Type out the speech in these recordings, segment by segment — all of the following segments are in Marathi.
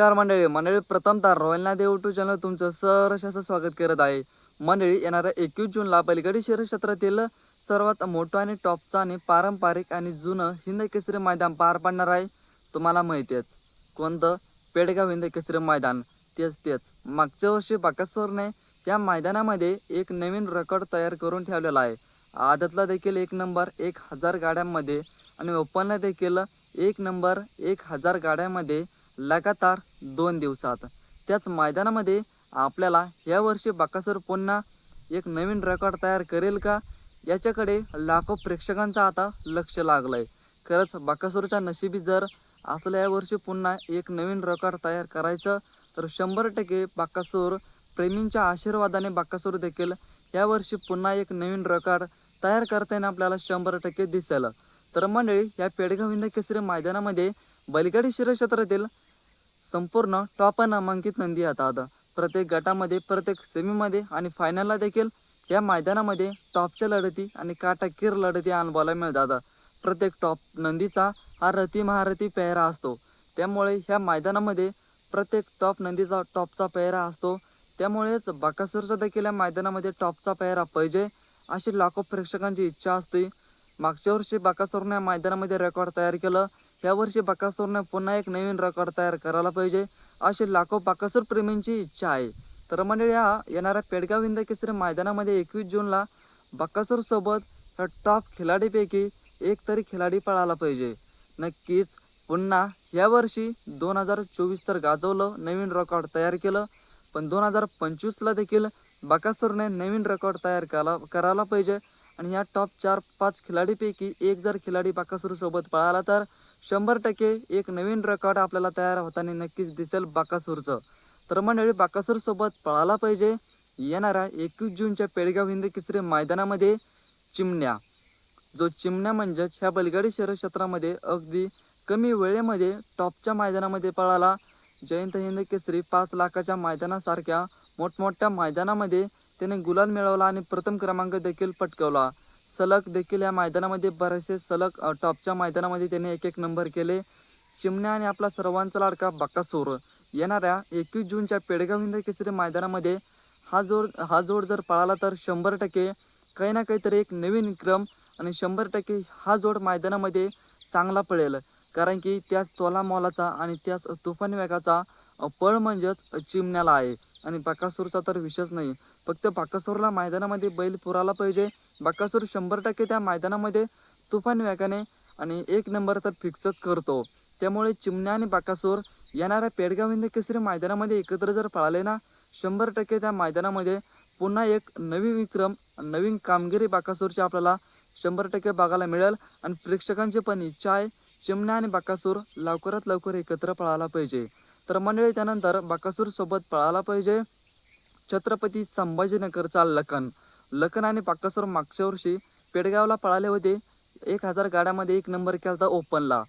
नमस्कार मंडळी. मंडळी प्रथमतः रॉयल नादे टू चॅनल तुमचं सरशाचं असं स्वागत करत आहे. मंडळी येणाऱ्या एकवीस जूनला पलीकडे शहर क्षेत्रातील सर्वात मोठं आणि टॉपचं आणि पारंपरिक आणि जुनं हिंद केसरी मैदान पार पडणार आहे. तुम्हाला माहिती आहेच. कोणतं? पेडगाव हिंद केसरी मैदान. तेच तेच. मागच्या वर्षी बाकासोरने या मैदानामध्ये एक नवीन रेकॉर्ड तयार करून ठेवलेला आहे. आदतला देखील एक नंबर एक हजार गाड्यांमध्ये आणि ओपनला देखील एक नंबर एक हजार गाड्यांमध्ये लगातार दोन दिवसात. त्याच मैदानामध्ये आपल्याला या वर्षी बाकासूर पुन्हा एक नवीन रेकॉर्ड तयार करेल का? याच्याकडे लाखो प्रेक्षकांचं आता लक्ष लागलं आहे खरंच बाकासूरच्या नशिबी जर असलं या वर्षी पुन्हा एक नवीन रेकॉर्ड तयार करायचं तर शंभर टक्के बाकासूर प्रेमींच्या आशीर्वादाने बाकासूर देखील या वर्षी पुन्हा एक नवीन रेकॉर्ड तयार करताना आपल्याला शंभर टक्के दिसेल. तर मंडळी या पेडगाव हिंद केसरी मैदानामध्ये बैलगाडी शिरक्षेत्रातील संपूर्ण टॉप नामांकित नंदी येतात प्रत्येक गटामध्ये प्रत्येक सेमीमध्ये आणि फायनलला देखील या मैदानामध्ये टॉपच्या लढती आणि काटाकीर लढती अनुभवायला मिळतात प्रत्येक टॉप नंदीचा हा रती महारथी पेहरा असतो. त्यामुळे ह्या मैदानामध्ये प्रत्येक टॉप नंदीचा टॉपचा पेहरा असतो. त्यामुळेच बाकासूरचा देखील या मैदानामध्ये टॉपचा पेहरा पाहिजे अशी लाखो प्रेक्षकांची इच्छा असते. मागच्या वर्षी बाकासूरने मैदानामध्ये रेकॉर्ड तयार केलं. या वर्षी बाकासूरने पुन्हा एक नवीन रेकॉर्ड तयार करायला पाहिजे अशी लाखो बाकासूर प्रेमींची इच्छा आहे. तर मंडळी हा येणाऱ्या पेडगाव हिंद केसरी मैदानामध्ये एकवीस जूनला बाकासूरसोबत ह्या टॉप खिलाडीपैकी एक तरी खिलाडी पळाला पाहिजे. नक्कीच पुन्हा यावर्षी दोन हजार चोवीस तर गाजवलं नवीन रेकॉर्ड तयार केलं. पण दोन हजार पंचवीसला देखील बाकासूरने नवीन रेकॉर्ड तयार करा करायला पाहिजे. आणि या टॉप चार पाच खिलाडीपैकी एक जर खिलाडी बाकासूरसोबत पळाला तर शंभर टक्के एक नवीन रेकॉर्ड आपल्याला तयार होताना नक्कीच दिसेल बाकासूरचं. तर मंडळी बाकासूरसोबत पळाला पाहिजे येणाऱ्या एकवीस जूनच्या पेडगाव हिंद किसरे मैदानामध्ये चिमण्या. जो चिमण्या म्हणजेच ह्या बलगाडी शहर क्षेत्रामध्ये अगदी कमी वेळेमध्ये टॉपच्या मैदानामध्ये पळाला. जयंत हिंद केसरी पाच लाखाच्या मैदानासारख्या मोठमोठ्या मैदानामध्ये त्याने गुलाल मिळवला आणि प्रथम क्रमांक देखील पटकवला. सलग देखील या मैदानामध्ये बरेचसे सलग टॉपच्या मैदानामध्ये त्याने एक एक नंबर केले. चिमण्या आणि आपला सर्वांचा लाडका बकासूर. येणाऱ्या एकवीस जूनच्या पेडगाव हिंद केसरी मैदानामध्ये हा जोड हा जोड जर पळाला तर शंभर टक्के काही ना काहीतरी एक नवीन विक्रम आणि शंभर टक्के हा जोड मैदानामध्ये चांगला पळेल कारण की त्याच तोला मोलाचा आणि त्याच तुफान वेगाचा पळ म्हणजेच चिमण्याला आहे. आणि बाकासूरचा तर विषयच नाही. फक्त बाकासूरला मैदानामध्ये बैल पुराला पाहिजे. बाकासूर शंभर टक्के त्या मैदानामध्ये तुफान वेगाने आणि एक नंबर तर फिक्सच करतो. त्यामुळे चिमण्या आणि बाकासूर येणाऱ्या पेडगाव हिंद केसरी मैदानामध्ये एकत्र जर पळाले ना शंभर टक्के त्या मैदानामध्ये पुन्हा एक नवीन विक्रम नवीन कामगिरी बाकासूरची आपल्याला शंभर टक्के बघायला मिळेल. आणि प्रेक्षकांची पण इच्छा आहे चिमण्या आणि बाकासूर लवकरात लवकर एकत्र पळायला पाहिजे. तर मंडळी त्यानंतर बाकासूर सोबत पळायला पाहिजे छत्रपती संभाजीनगरचा लखन. लखन आणि बाकासूर मागच्या वर्षी पेडगावला पळाले होते. एक हजार गाड्यामध्ये एक नंबर केला होता ओपनला.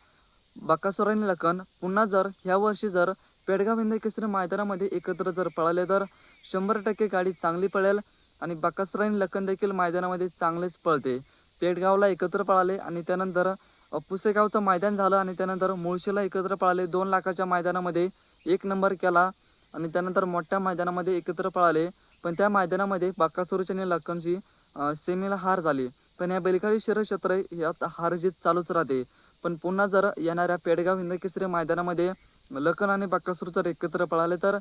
बाकासूर आणि लखन पुन्हा जर ह्या वर्षी जर पेडगाव हिंद केसरी मैदानामध्ये एकत्र जर पळाले तर शंभर टक्के गाडी चांगली पळेल आणि बाकासूर आणि लखन देखील मैदानामध्ये चांगलेच पळते. पेडगावला एकत्र पळाले आणि त्यानंतर पुसेगावचं मैदान झालं आणि त्यानंतर मुळशीला एकत्र पळाले. दोन लाखाच्या मैदानामध्ये एक नंबर केला आणि त्यानंतर मोठ्या मैदानामध्ये एकत्र पळाले. पण त्या मैदानामध्ये बाकासूरची आणि लक्कमची सेमीला हार झाली. पण या बैलगाडी शिरक्षेत्र यात हार जीत चालूच राहते. पण पुन्हा जर येणाऱ्या पेडगाव हिंदकेसरी मैदानामध्ये लखन आणि बाकासूर जर एकत्र पळाले तर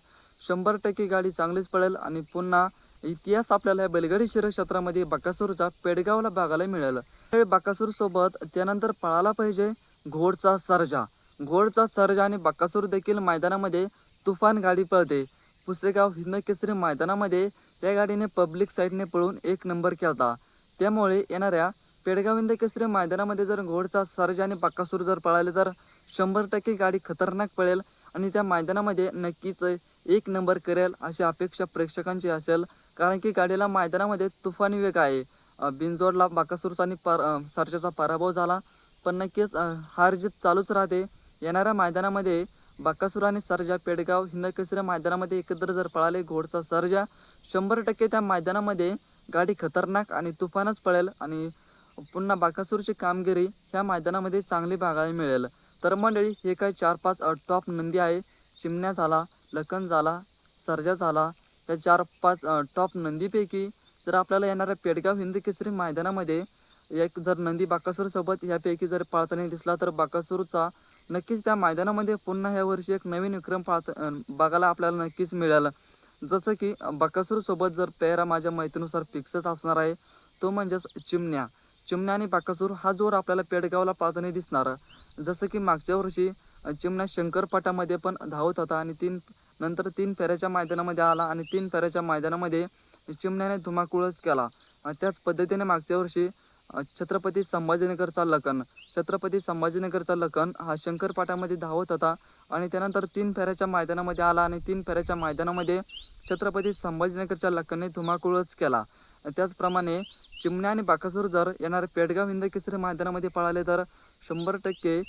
शंभर टक्के गाडी चांगलीच पळेल आणि पुन्हा इतिहास आपल्याला या बैलगाडी शहर क्षेत्रामध्ये बाकासूरचा पेडगावला बघायला मिळेल. त्यावेळी बाकासूर सोबत त्यानंतर पळाला पाहिजे घोडचा सर्जा. घोडचा सरजा आणि बाकासूर देखील मैदानामध्ये तुफान गाडी पळते. पुसेगाव हिंद केसरी मैदानामध्ये त्या गाडीने पब्लिक साईडने पळून एक नंबर केला. त्यामुळे येणाऱ्या पेडगाव हिंद केसरी मैदानामध्ये जर घोडचा सरजा आणि बाकासूर जर पळाले तर शंभर टक्के गाडी खतरनाक पळेल. आणि त्या मैदानामध्ये नक्कीच एक नंबर करेल अशी अपेक्षा प्रेक्षकांची असेल. कारण की गाडीला मैदानामध्ये तुफानी वेग आहे. बिंजोडला बिनजोडला बाकासूरचा आणि पर अ, पराभव झाला. पण नक्कीच हार जीत चालूच राहते. येणाऱ्या मैदानामध्ये बाकासूर आणि सर्जा पेडगाव हिंद मैदानामध्ये एकत्र जर पळाले घोडचा सर्जा शंभर टक्के त्या मैदानामध्ये गाडी खतरनाक आणि तुफानच पळेल आणि पुन्हा बाकासूरची कामगिरी ह्या मैदानामध्ये चांगली बघायला मिळेल. तर मंडळी हे काही चार पाच टॉप नंदी आहे. चिमण्या झाला लखन झाला सर्जा झाला. या चार पाच टॉप नंदीपैकी जर आपल्याला येणाऱ्या पेडगाव हिंद केसरी मैदानामध्ये एक जर नंदी बाकासूरसोबत ह्यापैकी जर पाळताना दिसला तर बाकासूरचा नक्कीच त्या मैदानामध्ये पुन्हा ह्या वर्षी एक नवीन विक्रम पाळता बघायला आपल्याला नक्कीच मिळालं. जसं की बाकासूरसोबत जर पेहरा माझ्या माहितीनुसार फिक्सच असणार आहे तो म्हणजेच चिमण्या. चिमण्या आणि बाकासूर हा जोर आपल्याला पेडगावला पाळताना दिसणार. जसं की मागच्या वर्षी चिमण्या शंकरपाटामध्ये पण धावत होता आणि तीन नंतर तीन फेऱ्याच्या मैदानामध्ये आला आणि तीन फेऱ्याच्या मैदानामध्ये चिमण्याने धुमाकूळच केला. त्याच पद्धतीने मागच्या वर्षी छत्रपती संभाजीनगरचा लखन छत्रपती संभाजीनगरचा लखन हा शंकरपाटामध्ये धावत होता आणि त्यानंतर तीन फेऱ्याच्या मैदानामध्ये आला आणि तीन फेऱ्याच्या मैदानामध्ये छत्रपती संभाजीनगरच्या लखनने धुमाकूळच केला. त्याचप्रमाणे चिमण्या आणि बाकासूर जर येणारे पेडगाव हिंद केसरी मैदानामध्ये पळाले तर शंभर टक्के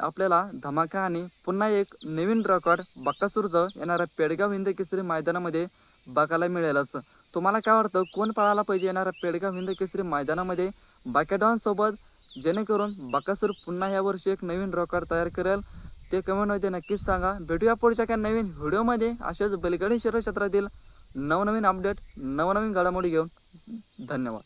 आपल्याला धमाका आणि पुन्हा एक नवीन रेकॉर्ड बक्कासूरचं येणाऱ्या पेडगाव हिंद केसरी मैदानामध्ये बघायला मिळेलच. तुम्हाला काय वाटतं? कोण पळायला पाहिजे येणाऱ्या पेडगाव हिंद केसरी मैदानामध्ये? बाकेडॉनसोबत जेणेकरून बक्कासूर पुन्हा या वर्षी एक नवीन रेकॉर्ड तयार करेल. ते कमेंटमध्ये नक्कीच सांगा. भेटूया पुढच्या काही नवीन व्हिडिओमध्ये. अशाच बैलगाडी शरीर क्षेत्रातील नवनवीन अपडेट नवनवीन घडामोडी घेऊन धन्यवाद.